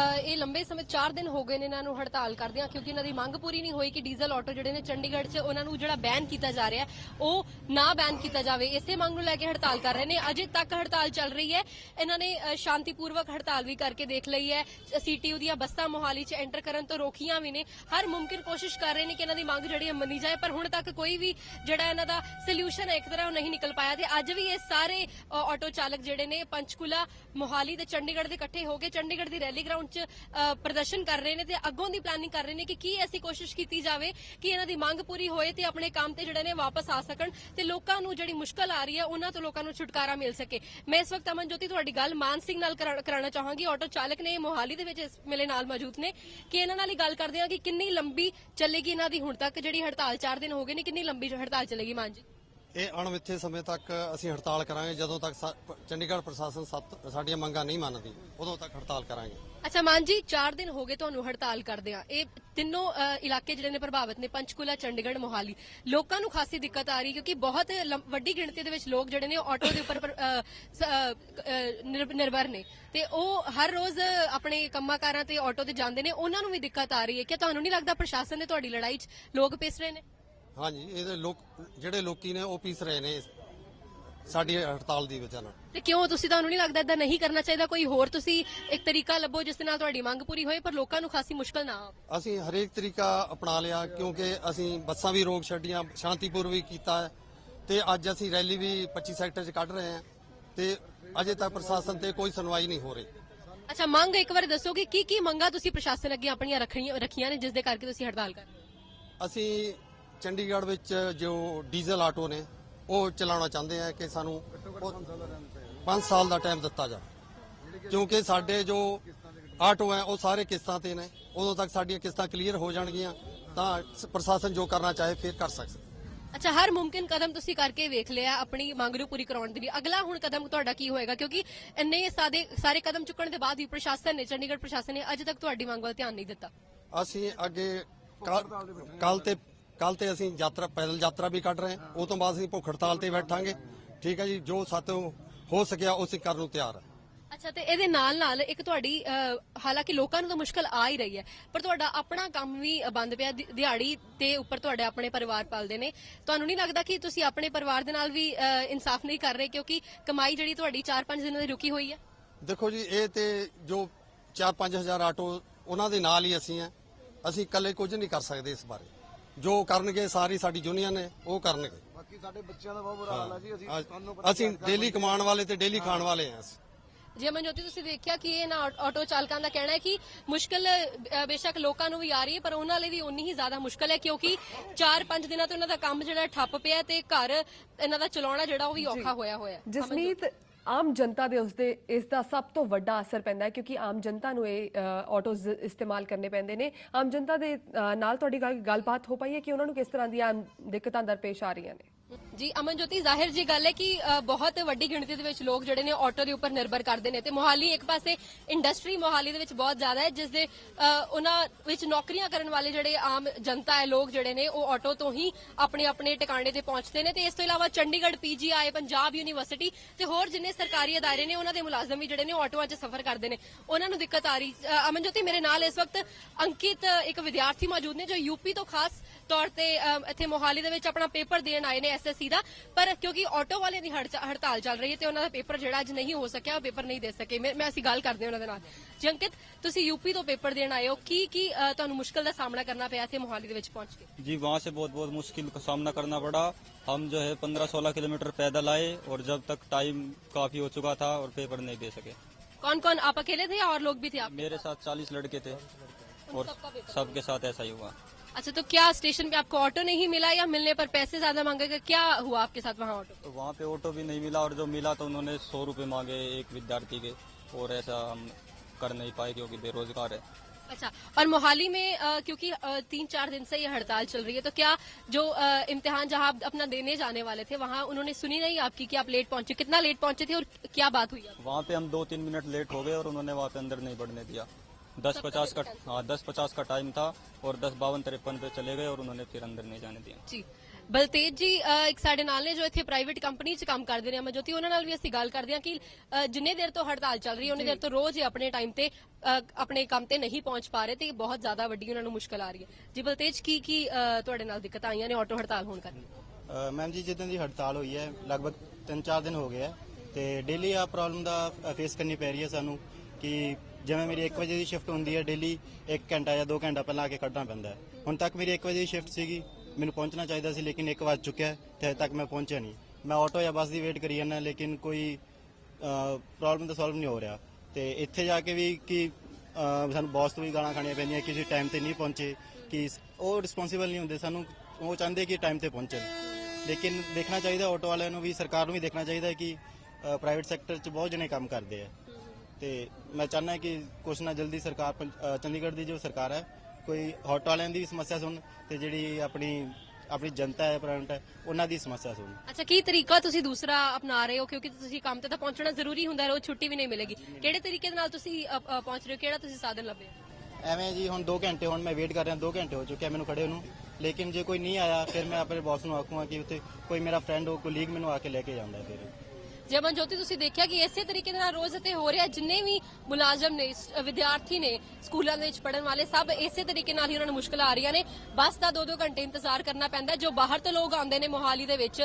Hello. ਇਹ ਲੰਬੇ ਸਮੇਂ 4 ਦਿਨ ਹੋ ਗਏ ਨੇ ਇਹਨਾਂ ਨੂੰ ਹੜਤਾਲ ਕਰਦਿਆਂ ਕਿਉਂਕਿ ਇਹਨਾਂ ਦੀ ਮੰਗ ਪੂਰੀ ਨਹੀਂ ਹੋਈ ਕਿ ਡੀਜ਼ਲ ਆਟੋ ਜਿਹੜੇ ਨੇ ਚੰਡੀਗੜ੍ਹ 'ਚ ਉਹਨਾਂ ਨੂੰ ਜਿਹੜਾ ਬੈਨ ਕੀਤਾ ਜਾ ਰਿਹਾ ਉਹ ਨਾ ਬੈਨ ਕੀਤਾ ਜਾਵੇ। ਇਸੇ ਮੰਗ ਨੂੰ ਲੈ ਕੇ ਹੜਤਾਲ ਕਰ ਰਹੇ ਨੇ। ਅਜੇ ਤੱਕ ਹੜਤਾਲ ਚੱਲ ਰਹੀ ਹੈ। ਇਹਨਾਂ ਨੇ ਅ, ਸ਼ਾਂਤੀਪੂਰਵਕ ਹੜਤਾਲ ਵੀ ਕਰਕੇ ਦੇਖ ਲਈ ਹੈ। ਸੀਟੀਯੂ ਦੀਆਂ ਬੱਸਾਂ ਮੋਹਾਲੀ 'ਚ ਐਂਟਰ ਕਰਨ ਤੋਂ ਰੋਕੀਆਂ ਵੀ ਨੇ। ਹਰ ਮੁਮਕਿਨ ਕੋਸ਼ਿਸ਼ ਕਰ ਰਹੇ ਨੇ ਕਿ ਇਹਨਾਂ ਦੀ ਮੰਗ ਜਿਹੜੀ ਹੈ ਮੰਨੀ ਜਾਏ ਪਰ ਹੁਣ ਤੱਕ ਕੋਈ ਵੀ ਜਿਹੜਾ ਇਹਨਾਂ ਦਾ ਸੋਲੂਸ਼ਨ ਹੈ ਇੱਕ ਤਰ੍ਹਾਂ ਉਹ ਨਹੀਂ ਨਿਕਲ ਪਾਇਆ। ਤੇ ਅੱਜ ਵੀ ਇਹ ਸਾਰੇ ਆਟੋ ਚਾਲਕ ਜਿਹੜੇ ਨੇ ਪੰਚਕੂਲਾ ਮੋਹਾਲੀ ਤੇ ਚੰਡੀਗੜ੍ਹ ਦੇ ਇਕੱਠੇ ਹੋ ਕੇ ਚੰਡੀਗੜ੍ਹ ਦੀ ਰੈਲੀ ਗਰਾਊਂਡ 'ਚ ਪ੍ਰਦਰਸ਼ਨ ਕਰ ਰਹੇ ਨੇ ਤੇ ਅੱਗੋਂ ਦੀ ਪਲਾਨਿੰਗ ਕਰ ਰਹੇ ਨੇ ਕਿ ਕੀ ਐਸੀ ਕੋਸ਼ਿਸ਼ ਕੀਤੀ ਜਾਵੇ ਕਿ ਇਹਨਾਂ ਦੀ ਮੰਗ ਪੂਰੀ ਹੋਏ ਤੇ ਆਪਣੇ ਕੰਮ ਤੇ ਜਿਹੜੇ ਨੇ ਵਾਪਸ ਆ ਸਕਣ ਤੇ ਲੋਕਾਂ ਨੂੰ ਜਿਹੜੀ ਮੁਸ਼ਕਲ ਆ ਰਹੀ ਹੈ, ਉਹਨਾਂ ਤੋਂ ਲੋਕਾਂ ਨੂੰ ਛੁਟਕਾਰਾ ਮਿਲ ਸਕੇ। ਮੈਂ ਇਸ ਵਕਤ ਅਮਨ ਜੋਤੀ ਤੁਹਾਡੀ ਗੱਲ ਮਾਨ ਸਿੰਘ ਨਾਲ ਕਰਾਉਣਾ ਚਾਹਾਂਗੀ। ਆਟੋ ਚਾਲਕ ਨੇ ਮੋਹਾਲੀ ਦੇ ਵਿੱਚ ਇਸ ਮੇਰੇ ਨਾਲ ਮੌਜੂਦ ਨੇ। ਕਿ ਇਹਨਾਂ ਨਾਲ ਹੀ ਗੱਲ ਕਰਦੇ ਹਾਂ ਕਿ ਕਿੰਨੀ ਲੰਬੀ ਚੱਲੇਗੀ ਇਹਨਾਂ ਦੀ ਹੁਣ ਤੱਕ ਜਿਹੜੀ ਹੜਤਾਲ 4 ਦਿਨ ਹੋ ਗਏ ਨੇ, ਕਿੰਨੀ ਲੰਬੀ ਹੜਤਾਲ ਚੱਲੇਗੀ ਮਾਨ ਜੀ? ਇਹ ਅਣਮਿੱਥੇ ਸਮੇਂ ਤੱਕ ਅਸੀਂ ਹੜਤਾਲ ਕਰਾਂਗੇ, ਜਦੋਂ ਤੱਕ ਚੰਡੀਗੜ੍ਹ ਪ੍ਰਸ਼ਾਸਨ ਸਾਡੀਆਂ ਮੰਗਾਂ ਨਹੀਂ ਮੰਨਦੀ, ਉਦੋਂ ਤੱਕ ਹੜਤਾਲ ਕਰਾਂਗੇ। ਅੱਛਾ, ਮਾਨ ਜੀ 4 ਦਿਨ ਹੋ ਗਏ ਤੁਹਾਨੂੰ ਹੜਤਾਲ ਕਰਦੇ ਆ। ਇਹ ਤਿੰਨੋਂ ਇਲਾਕੇ ਜਿਹੜੇ ਨੇ ਪ੍ਰਭਾਵਿਤ ਨੇ, ਪੰਚਕੂਲਾ, ਚੰਡੀਗੜ੍ਹ, ਮੋਹਾਲੀ। ਲੋਕਾਂ ਨੂੰ ਖਾਸੀ ਦਿੱਕਤ ਆ ਰਹੀ, ਕਿਉਂਕਿ ਬਹੁਤ ਵੱਡੀ ਗਿਣਤੀ ਦੇ ਵਿੱਚ ਲੋਕ ਜਿਹੜੇ ਨੇ ਆਟੋ ਦੇ ਉੱਪਰ ਨਿਰਭਰ ਨੇ। ਤੇ ਉਹ ਹਰ ਰੋਜ਼ ਆਪਣੇ ਕੰਮਾਂ-ਕਾਰਾਂ ਤੇ ਆਟੋ ਤੇ ਜਾਂਦੇ ਨੇ, ਉਹਨਾਂ ਨੂੰ ਵੀ ਦਿੱਕਤ ਆ ਰਹੀ ਹੈ। ਕਿ ਤੁਹਾਨੂੰ ਨਹੀਂ ਲੱਗਦਾ ਪ੍ਰਸ਼ਾਸਨ ਨੇ ਤੁਹਾਡੀ ਲੜਾਈ 'ਚ ਲੋਕ ਪਿਸ ਰਹੇ ਨੇ? ਹਾਂਜੀ ਇਹਦੇ ਲੋਕ ਜਿਹੜੇ ਲੋਕੀ ਨੇ ਉਹ ਪੀਸ ਰਹੇ ਨੇ ਸਾਡੀ ਹੜਤਾਲ ਦੀ ਵਜ੍ਹਾ ਨਾਲ। ਤੇ ਕਿਉਂ? ਤੁਸੀਂ ਤੁਹਾਨੂੰ ਨਹੀਂ ਲੱਗਦਾ ਇਦਾਂ ਨਹੀਂ ਕਰਨਾ ਚਾਹੀਦਾ ਕੋਈ ਹੋਰ? ਤੁਸੀਂ ਇੱਕ ਤਰੀਕਾ ਲੱਭੋ ਜਿਸ ਦੇ ਨਾਲ ਤੁਹਾਡੀ ਮੰਗ ਪੂਰੀ ਹੋਏ ਪਰ ਲੋਕਾਂ ਨੂੰ ਖਾਸੀ ਮੁਸ਼ਕਲ ਨਾ ਆਵੇ। ਅਸੀਂ ਹਰੇਕ ਤਰੀਕਾ ਅਪਣਾ ਲਿਆ ਕਿਉਂਕਿ ਅਸੀਂ ਬੱਸਾਂ ਵੀ ਰੋਕ ਛੱਡੀਆਂ ਸ਼ਾਂਤੀਪੂਰਵਕ ਕੀਤਾ ਹੈ ਤੇ ਅੱਜ ਅਸੀਂ ਰੈਲੀ ਵੀ 25 ਸੈਕਟਰ 'ਚ ਕੱਢ ਰਹੇ ਹਾਂ ਤੇ ਅਜੇ ਤੱਕ ਪ੍ਰਸ਼ਾਸਨ ਤੇ ਕੋਈ ਸੁਣਵਾਈ ਨਹੀਂ ਹੋ ਰਹੀ। ਅੱਛਾ ਮੰਗ ਇੱਕ ਵਾਰ ਦੱਸੋ ਕਿ ਕੀ ਕੀ ਮੰਗਾਂ ਤੁਸੀਂ ਪ੍ਰਸ਼ਾਸਨ ਅੱਗੇ ਆਪਣੀਆਂ ਰੱਖਣੀਆਂ ਰੱਖੀਆਂ ਨੇ ਜਿਸ ਦੇ ਕਰਕੇ ਤੁਸੀਂ ਹੜਤਾਲ ਕਰ ਰਹੇ ਹੋ? ਅਸੀਂ ਚੰਡੀਗੜ੍ਹ ਵਿੱਚ ਜੋ ਡੀਜ਼ਲ ਆਟੋ ਨੇ ਉਹ ਚਲਾਉਣਾ ਚਾਹੁੰਦੇ ਆ ਕਿ ਸਾਨੂੰ 5 ਸਾਲ ਦਾ ਟਾਈਮ ਦਿੱਤਾ ਜਾ ਕਿਉਂਕਿ ਸਾਡੇ ਜੋ ਆਟੋ ਹੈ ਉਹ ਸਾਰੇ ਕਿਸ਼ਤਾਂ ਤੇ ਨੇ। ਉਦੋਂ ਤੱਕ ਸਾਡੀਆਂ ਕਿਸ਼ਤਾਂ ਕਲੀਅਰ ਹੋ ਜਾਣਗੀਆਂ ਤਾਂ ਪ੍ਰਸ਼ਾਸਨ ਜੋ ਕਰਨਾ ਚਾਹੇ ਫਿਰ ਕਰ ਸਕਦਾ। ਅੱਛਾ ਹਰ ਮੁਮਕਿਨ ਕਦਮ ਤੁਸੀਂ ਕਰਕੇ ਵੇਖ ਲਿਆ ਆਪਣੀ ਮੰਗ ਨੂੰ ਪੂਰੀ ਕਰਾਉਣ ਦੇ ਲਈ। ਅਗਲਾ ਹੁਣ ਕਦਮ ਤੁਹਾਡਾ ਕੀ ਹੋਏਗਾ? ਕਿਉਂਕਿ ਇੰਨੇ ਸਾਦੇ ਸਾਰੇ ਕਦਮ ਚੁੱਕਣ ਦੇ ਬਾਅਦ ਵੀ ਪ੍ਰਸ਼ਾਸਨ ਨੇ ਚੰਡੀਗੜ੍ਹ ਪ੍ਰਸ਼ਾਸਨ ਨੇ ਅਜੇ ਤੱਕ ਤੁਹਾਡੀ ਮੰਗ ਵੱਲ ਧਿਆਨ ਨਹੀਂ ਦਿੱਤਾ। ਅਸੀਂ ਅੱਗੇ ਕੱਲ ਤੇ ਕੱਲ ਤੇ ਅਸੀਂ ਯਾਤਰਾ ਪੈਦਲ ਯਾਤਰਾ ਵੀ ਕੱਢ ਰਹੇ ਹਾਂ। ਉਹ ਤੋਂ ਬਾਅਦ ਅਸੀਂ ਭੁੱਖ ਹੜਤਾਲ ਤੇ ਬੈਠਾਂਗੇ। ਠੀਕ ਹੈ ਜੀ ਜੋ ਸਾਤੋਂ ਹੋ ਸਕਿਆ ਉਹ ਅਸੀਂ ਕਰਨ ਨੂੰ ਤਿਆਰ ਹਾਂ। ਅੱਛਾ ਤੇ ਇਹਦੇ ਨਾਲ ਨਾਲ ਇੱਕ ਤੁਹਾਡੀ ਅਹ, ਹਾਲਾਂਕਿ ਲੋਕਾਂ ਨੂੰ ਤਾਂ ਮੁਸ਼ਕਲ ਆ ਹੀ ਰਹੀ ਹੈ ਪਰ ਤੁਹਾਡਾ ਆਪਣਾ ਕੰਮ ਵੀ ਬੰਦ ਪਿਆ ਦਿ- ਦਿਹਾੜੀ ਤੇ ਉੱਪਰ ਤੁਹਾਡੇ ਆਪਣੇ ਪਰਿਵਾਰ ਪਾਲਦੇ ਨੇ। ਤੁਹਾਨੂੰ ਨਹੀਂ ਲੱਗਦਾ ਕਿ ਤੁਸੀਂ ਆਪਣੇ ਪਰਿਵਾਰ ਦੇ ਨਾਲ ਵੀ ਅਹ, ਇਨਸਾਫ ਨਹੀਂ ਕਰ ਰਹੇ ਕਿਉਂਕਿ ਕਮਾਈ ਜਿਹੜੀ ਤੁਹਾਡੀ 4-5 ਦਿਨਾਂ ਦੀ ਰੁਕੀ ਹੋਈ ਹੈ? ਦੇਖੋ ਜੀ ਇਹ ਤੇ ਜੋ 4-5000 ਆਟੋ ਉਹਨਾਂ ਦੇ ਨਾਲ ਹੀ ਅਸੀਂ ਆ ਅਸੀਂ ਇਕੱਲੇ ਕੁਝ ਨਹੀਂ ਕਰ ਸਕਦੇ ਇਸ ਬਾਰੇ। ਜੋ ਕਰਨਗੇ ਸਾਰੀ ਸਾਡੀ ਯੂਨੀਅਨ ਨੇ ਉਹ ਕਰਨਗੇ। ਬਾਕੀ ਸਾਡੇ ਬੱਚਿਆਂ ਦਾ ਬਹੁਤ ਬੁਰਾ ਹਾਲ ਹੈ ਜੀ ਅਸੀਂ ਤੁਹਾਨੂੰ ਪਤਾ ਅਸੀਂ ਡੇਲੀ ਕਮਾਉਣ ਵਾਲੇ ਤੇ ਡੇਲੀ ਖਾਣ ਵਾਲੇ ਆ ਅਸੀਂ। ਜੀ ਅਮਨਜੋਤੀ ਤੁਸੀਂ ਦੇਖਿਆ ਕਿ ਇਹ ਨਾ ਆਟੋ ਚਾਲਕਾਂ ਦਾ ਕਹਿਣਾ ਹੈ ਕਿ ਮੁਸ਼ਕਲ ਬੇਸ਼ੱਕ ਲੋਕਾਂ ਨੂੰ ਵੀ ਆ ਰਹੀ ਹੈ ਪਰ ਉਹਨਾਂ ਲਈ ਵੀ ਉਨੀ ਹੀ ਜ਼ਿਆਦਾ ਮੁਸ਼ਕਲ ਹੈ ਕਿਉਂਕਿ 4-5 ਦਿਨਾਂ ਤੋਂ ਇਹਨਾਂ ਦਾ ਕੰਮ ਜਿਹੜਾ ਠੱਪ ਪਿਆ ਤੇ ਘਰ ਇਹਨਾਂ ਦਾ ਚਲਾਉਣਾ ਜਿਹੜਾ ਉਹ ਵੀ ਔਖਾ ਹੋਇਆ ਹੋਇਆ ਹੈ। ਜਸਮੀਤ ਆਮ ਜਨਤਾ ਦੇ ਉਸਦੇ, ਇਸ ਦਾ ਸਭ ਤੋਂ ਵੱਡਾ ਅਸਰ ਪੈਂਦਾ ਹੈ ਕਿਉਂਕਿ ਆਮ ਜਨਤਾ ਨੂੰ ਇਹ ਆਟੋਜ਼ ਇਸਤੇਮਾਲ ਕਰਨੇ ਪੈਂਦੇ ਨੇ। ਆਮ ਜਨਤਾ ਦੇ ਨਾਲ ਤੁਹਾਡੀ ਗੱਲ, ਗੱਲਬਾਤ ਹੋ ਪਾਈ ਹੈ ਕਿ ਉਹਨਾਂ ਨੂੰ ਕਿਸ ਤਰ੍ਹਾਂ ਦੀਆਂ ਦਿੱਕਤਾਂ ਦਰਪੇਸ਼ ਆ ਰਹੀਆਂ ਨੇ? ਜੀ ਅਮਨਜੋਤੀ ਜ਼ਾਹਿਰ ਜੀ ਗੱਲ ਹੈ ਕਿ ਬਹੁਤ ਵੱਡੀ ਗਿਣਤੀ ਦੇ ਵਿੱਚ ਲੋਕ ਜਿਹੜੇ ਨੇ ਆਟੋ ਦੇ ਉੱਪਰ ਨਿਰਭਰ ਕਰਦੇ ਨੇ ਤੇ ਮੋਹਾਲੀ ਇੱਕ ਪਾਸੇ ਇੰਡਸਟਰੀ ਮੋਹਾਲੀ ਦੇ ਵਿੱਚ ਬਹੁਤ ਜ਼ਿਆਦਾ ਹੈ ਜਿਸ ਦੇ ਉਹਨਾਂ ਵਿੱਚ ਨੌਕਰੀਆਂ ਕਰਨ ਵਾਲੇ ਜਿਹੜੇ ਆਮ ਜਨਤਾ ਹੈ ਲੋਕ ਜਿਹੜੇ ਨੇ ਉਹ ਆਟੋ ਤੋਂ ਹੀ ਆਪਣੇ ਆਪਣੇ ਟਿਕਾਣੇ ਤੇ ਪਹੁੰਚਦੇ ਨੇ ਤੇ ਇਸ ਤੋਂ ਇਲਾਵਾ ਚੰਡੀਗੜ੍ਹ ਪੀਜੀਆਈ ਪੰਜਾਬ ਯੂਨੀਵਰਸਿਟੀ ਤੇ ਹੋਰ ਜਿੰਨੇ ਸਰਕਾਰੀ ਅਦਾਰੇ ਨੇ ਉਹਨਾਂ ਦੇ ਮੁਲਾਜ਼ਮ ਵੀ ਜਿਹੜੇ ਨੇ ਆਟੋਆਂ 'ਚ ਸਫ਼ਰ ਕਰਦੇ ਨੇ। ਉਹਨਾਂ ਨੂੰ ਦਿੱਕਤ ਆ ਰਹੀ ਅ, ਅਮਨਜੋਤੀ ਮੇਰੇ ਨਾਲ ਇਸ ਵਕਤ ਅੰਕਿਤ ਇੱਕ ਵਿਦਿਆਰਥੀ ਮੌਜੂਦ ਨੇ ਜੋ ਯੂਪੀ ਤੋਂ ਖਾਸ ਤੌਰ ਤੇ ਅ, ਇੱਥੇ ਮੋਹਾਲੀ ਦੇ ਵਿੱਚ ਆਪਣਾ ਪੇਪਰ ਦੇਣ ਆਏ ਨੇ ਐਸਐਸਸੀ ਦਾ ਪਰ ਕਿਉਂਕਿ ਆਟੋ ਵਾਲਿਆਂ ਦੀ ਹੜਤਾ- ਹੜਤਾਲ ਚੱਲ ਰਹੀ ਹੈ ਤੇ ਉਹਨਾਂ ਦਾ ਪੇਪਰ ਜਿਹੜਾ ਅੱਜ ਨਹੀਂ ਹੋ ਸਕਿਆ ਉਹ ਪੇਪਰ ਨਹੀਂ ਦੇ ਸਕੇ ਮੈਂ ਮੈਂ ਅਸੀਂ ਗੱਲ ਕਰਦੇ ਹਾਂ ਉਹਨਾਂ ਦੇ ਨਾਲ ਜੀ ਅੰਕਿਤ ਤੁਸੀਂ ਯੂਪੀ ਤੋਂ ਪੇਪਰ ਦੇਣ ਆਏ ਹੋ ਕੀ ਕੀ ਅ, ਤੁਹਾਨੂੰ ਮੁਸ਼ਕਲ ਦਾ ਸਾਹਮਣਾ ਕਰਨਾ ਪਿਆ ਇੱਥੇ ਮੋਹਾਲੀ ਦੇ ਵਿੱਚ ਪਹੁੰਚ ਕੇ जी वहाँ से बहुत बहुत मुश्किल का सामना करना पड़ा हम जो है पंद्रह सोलह किलोमीटर पैदल आए और जब तक टाइम काफी हो चुका था और पेपर नहीं दे सके कौन कौन आप अकेले थे या और लोग भी थे आप मेरे साथ चालीस लड़के थे और सबका पेपर? सबके साथ ऐसा ही हुआ अच्छा तो क्या स्टेशन पे आपको ऑटो नहीं मिला या मिलने पर पैसे ज़्यादा मांगे क्या हुआ आपके साथ वहाँ ऑटो? तो वहाँ पे ऑटो भी नहीं मिला और जो मिला तो उन्होंने सौ रुपये मांगे एक विद्यार्थी के और ऐसा हम कर नहीं पाए क्योंकि बेरोजगार है। अच्छा और मोहाली में अ, क्योंकि अ, तीन चार दिन से ये हड़ताल चल रही है तो क्या जो इम्तिहान जहाँ आप अपना देने जाने वाले थे वहाँ उन्होंने सुनी नहीं आपकी कि आप लेट पहुँचे? कितना लेट पहुँचे थे और क्या बात हुई? वहाँ पे हम दो तीन मिनट लेट हो गए और उन्होंने वहाँ पे अंदर नहीं बढ़ने दिया। दस पचास का हाँ दस पचास का टाइम था और दस बावन तिरपन पे चले गए और उन्होंने फिर अंदर नहीं जाने दिया जी ਬਲਤੇਜ ਜੀ ਅ, ਇੱਕ ਸਾਡੇ ਨਾਲ ਨੇ ਜੋ ਇੱਥੇ ਪ੍ਰਾਈਵੇਟ ਕੰਪਨੀ 'ਚ ਕੰਮ ਕਰਦੇ ਨੇ ਅਮਰਜੋਤੀ ਉਹਨਾਂ ਨਾਲ ਵੀ ਅਸੀਂ ਗੱਲ ਕਰਦੇ ਹਾਂ ਕਿ ਅ, ਜਿੰਨੇ ਦੇਰ ਤੋਂ ਹੜਤਾਲ ਚੱਲ ਰਹੀ ਹੈ ਉਹਨੇ ਦੇਰ ਤੋਂ ਰੋਜ਼ ਹੀ ਆਪਣੇ ਟਾਈਮ ਤੇ ਅ, ਆਪਣੇ ਕੰਮ ਤੇ ਨਹੀਂ ਪਹੁੰਚ ਪਾ ਰਹੇ ਤੇ ਬਹੁਤ ਜ਼ਿਆਦਾ ਵੱਡੀ ਉਹਨਾਂ ਨੂੰ ਮੁਸ਼ਕਲ ਆ ਰਹੀ ਹੈ ਜੀ ਬਲਤੇਜ ਕੀ ਕੀ ਅ, ਤੁਹਾਡੇ ਨਾਲ ਦਿੱਕਤ ਆਈਆਂ ਨੇ ਆਟੋ ਹੜਤਾਲ ਹੋਣ ਕਰਕੇ ਅ, ਮੈਮ ਜੀ ਜਿੱਦਾਂ ਦੀ ਹੜਤਾਲ ਹੋਈ ਹੈ ਲਗਭਗ 3-4 ਦਿਨ ਹੋ ਗਏ ਹੈ ਤੇ ਡੇਲੀ ਆ ਪ੍ਰੋਬਲਮ ਦਾ ਫੇਸ ਕਰਨੀ ਪੈ ਰਹੀ ਹੈ ਸਾਨੂੰ ਕਿ ਜਿਵੇਂ ਮੇਰੀ 1 ਵਜੇ ਦੀ ਸ਼ਿਫਟ ਹੁੰਦੀ ਹੈ ਡੇਲੀ 1 ਘੰਟਾ ਜਾਂ 2 ਘੰਟਾ ਪਹਿਲਾਂ ਆ ਕੇ ਕੱਢਣਾ ਪੈਂਦਾ ਹੈ। ਹੁਣ ਤੱਕ ਮੇਰੀ 1 ਵਜੇ ਦੀ ਸ਼ਿਫਟ ਸੀਗੀ ਮੈਨੂੰ ਪਹੁੰਚਣਾ ਚਾਹੀਦਾ ਸੀ ਲੇਕਿਨ 1 ਵੱਜ ਚੁੱਕਿਆ ਹੈ ਤੇ ਹਜੇ ਤੱਕ ਮੈਂ ਪਹੁੰਚਿਆ ਨਹੀਂ। ਮੈਂ ਆਟੋ ਜਾਂ ਬੱਸ ਦੀ ਵੇਟ ਕਰੀ ਜਾਂਦਾ ਲੇਕਿਨ ਕੋਈ ਪ੍ਰੋਬਲਮ ਤਾਂ ਸੋਲਵ ਨਹੀਂ ਹੋ ਰਿਹਾ। ਤੇ ਇੱਥੇ ਜਾ ਕੇ ਵੀ ਕਿ ਅ, ਸਾਨੂੰ ਬੌਸ ਤੋਂ ਵੀ ਗਾਲਾਂ ਖਾਣੀਆਂ ਪੈਂਦੀਆਂ ਕਿ ਤੁਸੀਂ ਟਾਈਮ ਤੇ ਨਹੀਂ ਪਹੁੰਚੇ ਕਿ ਸ- ਉਹ ਰਿਸਪੌਂਸਿਬਲ ਨਹੀਂ ਹੁੰਦੇ ਸਾਨੂੰ ਉਹ ਚਾਹੁੰਦੇ ਕਿ ਟਾਈਮ ਤੇ ਪਹੁੰਚਣ। ਲੇਕਿਨ ਦੇਖਣਾ ਚਾਹੀਦਾ ਆਟੋ ਵਾਲਿਆਂ ਨੂੰ ਵੀ ਸਰਕਾਰ ਨੂੰ ਵੀ ਦੇਖਣਾ ਚਾਹੀਦਾ ਕਿ ਪ੍ਰਾਈਵੇਟ ਸੈਕਟਰ 'ਚ ਬਹੁਤ ਜਣੇ ਕੰਮ ਕਰਦੇ ਆ। ਤੇ ਮੈਂ ਚਾਹੁੰਦਾ ਕਿ ਕੁਛ ਨਾ ਜਲਦੀ ਸਰਕਾਰ ਪੰਜ- ਅ, ਚੰਡੀਗੜ੍ਹ ਦੀ ਜੋ ਸਰਕਾਰ ਹੈ ਕੋਈ ਆਟੋ ਵਾਲਿਆਂ ਦੀ ਸਮੱਸਿਆ ਸੁਣ ਤੇ ਜਿਹੜੀ ਆਪਣੀ ਆਪਣੀ ਜਨਤਾ ਹੈ ਪ੍ਰਾਈਵੇਟ ਹੈ ਉਹਨਾਂ ਦੀ ਸਮੱਸਿਆ ਸੁਣ। ਅੱਛਾ ਕੀ ਤਰੀਕਾ ਤੁਸੀਂ ਦੂਸਰਾ ਅਪਣਾ ਰਹੇ ਹੋ? ਕਿਉਂਕਿ ਤੁਸੀਂ ਕੰਮ ਤੇ ਤਾਂ ਪਹੁੰਚਣਾ ਜ਼ਰੂਰੀ ਹੁੰਦਾ ਹੈ ਰੋਜ਼ ਛੁੱਟੀ ਵੀ ਨਹੀਂ ਮਿਲੇਗੀ। ਕਿਹੜੇ ਤਰੀਕੇ ਦੇ ਨਾਲ ਤੁਸੀਂ ਅ, ਅ, ਪਹੁੰਚ ਰਹੇ ਹੋ? ਕਿਹੜਾ ਤੁਸੀਂ ਸਾਧਨ ਲੱਭੇ? ਐਵੇਂ ਜੀ ਹੁਣ 2 ਘੰਟੇ ਹੁਣ ਮੈਂ ਵੇਟ ਕਰ ਰਿਹਾ 2 ਘੰਟੇ ਹੋ ਚੁੱਕੇ ਆ ਮੈਨੂੰ ਖੜੇ ਨੂੰ। ਲੇਕਿਨ ਜੇ ਕੋਈ ਨਹੀਂ ਆਇਆ ਫਿਰ ਮੈਂ ਆਪਣੇ ਬੌਸ ਨੂੰ ਆਖੂੰਗਾ ਕਿ ਉੱਥੇ ਕੋਈ ਮੇਰਾ ਫਰੈਂਡ ਹੋ ਕੋਲੀਗ ਮੈਨੂੰ ਆ ਕੇ ਲੈ ਕੇ ਜਾਂਦਾ ਹੈ ਫਿਰ। ਜੇ ਅਮਨਜੋਤੀ ਤੁਸੀਂ ਦੇਖਿਆ ਕਿ ਇਸੇ ਤਰੀਕੇ ਦੇ ਨਾਲ ਰੋਜ਼ ਅਤੇ ਹੋ ਰਿਹਾ ਜਿੰਨੇ ਵੀ ਮੁਲਾਜ਼ਮ ਨੇ ਵਿਦਿਆਰਥੀ ਨੇ ਸਕੂਲਾਂ ਦੇ ਵਿੱਚ ਪੜਨ ਵਾਲੇ ਸਭ ਇਸੇ ਤਰੀਕੇ ਨਾਲ ਹੀ ਉਹਨਾਂ ਨੂੰ ਮੁਸ਼ਕਲ ਆ ਰਹੀਆਂ ਨੇ। ਬੱਸ ਦਾ 2-2 ਘੰਟੇ ਇੰਤਜ਼ਾਰ ਕਰਨਾ ਪੈਂਦਾ। ਜੋ ਬਾਹਰ ਤੋਂ ਲੋਕ ਆਉਂਦੇ ਨੇ ਮੋਹਾਲੀ ਦੇ ਵਿੱਚ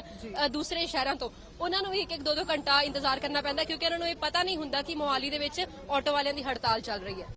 ਦੂਸਰੇ ਸ਼ਹਿਰਾਂ ਤੋਂ। ਉਹਨਾਂ ਨੂੰ ਵੀ ਇੱਕ-ਇੱਕ 2-2 ਘੰਟਾ ਇੰਤਜ਼ਾਰ ਕਰਨਾ ਪੈਂਦਾ ਕਿਉਂਕਿ ਉਹਨਾਂ ਨੂੰ ਇਹ ਪਤਾ ਨਹੀਂ ਹੁੰਦਾ ਕਿ ਮੋਹਾਲੀ ਦੇ ਵਿੱਚ ਆਟੋ ਵਾਲਿਆਂ ਦੀ ਹੜਤਾਲ ਚੱਲ ਰਹੀ ਹੈ।